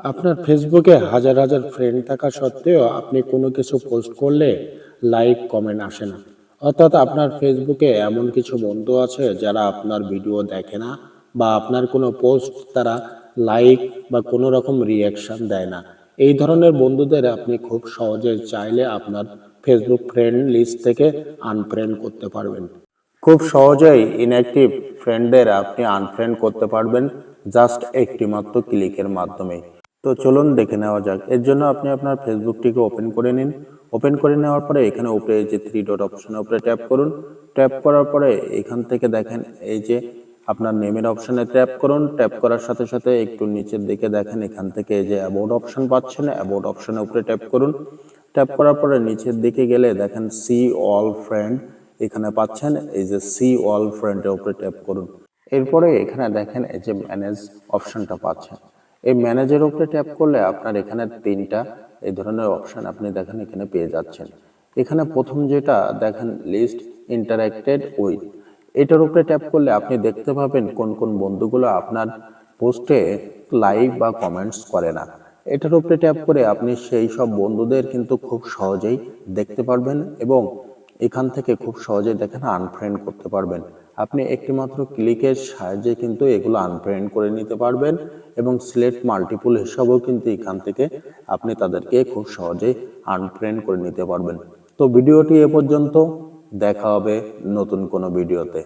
আপনার ফেসবুকে হাজার হাজার ফ্রেন্ড থাকা সত্ত্বেও আপনি কোনো কিছু পোস্ট করলে লাইক কমেন্ট আসে না। অর্থাৎ আপনার ফেসবুকে এমন কিছু বন্ধু আছে যারা আপনার ভিডিও দেখে না বা আপনার কোনো পোস্ট তারা লাইক বা কোনো রকম রিয়াকশন দেয় না। এই ধরনের বন্ধুদের আপনি খুব সহজে চাইলে আপনার ফেসবুক ফ্রেন্ড লিস্ট থেকে আনফ্রেন্ড করতে পারবেন। খুব সহজেই ইনঅ্যাক্টিভ ফ্রেন্ডদের আপনি আনফ্রেন্ড করতে পারবেন। জাস্ট একটি মাত্র ক্লিকের মাধ্যমে তো চলুন দেখে নেওয়া যাক। এর জন্য আপনি আপনার ফেসবুকটিকে ওপেন করে নিন। ওপেন করে নেওয়ার পরে এখানে উপরে যে থ্রি ডট অপশনের উপরে ট্যাপ করুন। ট্যাপ করার পরে এখান থেকে দেখেন এই যে আপনার নেমের অপশনে ট্যাপ করুন। ট্যাপ করার সাথে সাথে একটু নিচের দিকে দেখেন এখান থেকে এই যে অ্যাবাউট অপশন পাচ্ছেন অ্যাবাউট অপশনের উপরে ট্যাপ করুন। ট্যাপ করার পরে নিচের দিকে গেলে দেখেন সি অল ফ্রেন্ড এখানে পাচ্ছেন। এই যে সি অল ফ্রেন্ডের উপরে ট্যাপ করুন। এরপরে এখানে দেখেন এই যে ম্যানেজ অপশনটা পাচ্ছেন। এই ম্যানেজের উপরে ট্যাপ করলে আপনার এখানে তিনটা এই ধরনের অপশন আপনি দেখেন এখানে পেয়ে যাচ্ছেন। এখানে প্রথম যেটা দেখেন লিস্ট ইন্টারাক্টেড উইথ এটার উপরে ট্যাপ করলে আপনি দেখতে পাবেন কোন কোন বন্ধুগুলো আপনার পোস্টে লাইক বা কমেন্টস করে না। এটার উপরে ট্যাপ করে আপনি সেই সব বন্ধুদের কিন্তু খুব সহজেই দেখতে পারবেন এবং এখান থেকে খুব সহজে দেখেন আনফ্রেন্ড করতে পারবেন। আপনি একটিমাত্র ক্লিকের সাহায্যে কিন্তু এগুলো আনফ্রেন্ড করে নিতে পারবেন এবং সিলেক্ট মাল্টিপুল হিসাবেও কিন্তু এখান থেকে আপনি তাদেরকে খুব সহজেই আনফ্রেন্ড করে নিতে পারবেন। তো ভিডিওটি এ পর্যন্ত, দেখা হবে নতুন কোনো ভিডিওতে।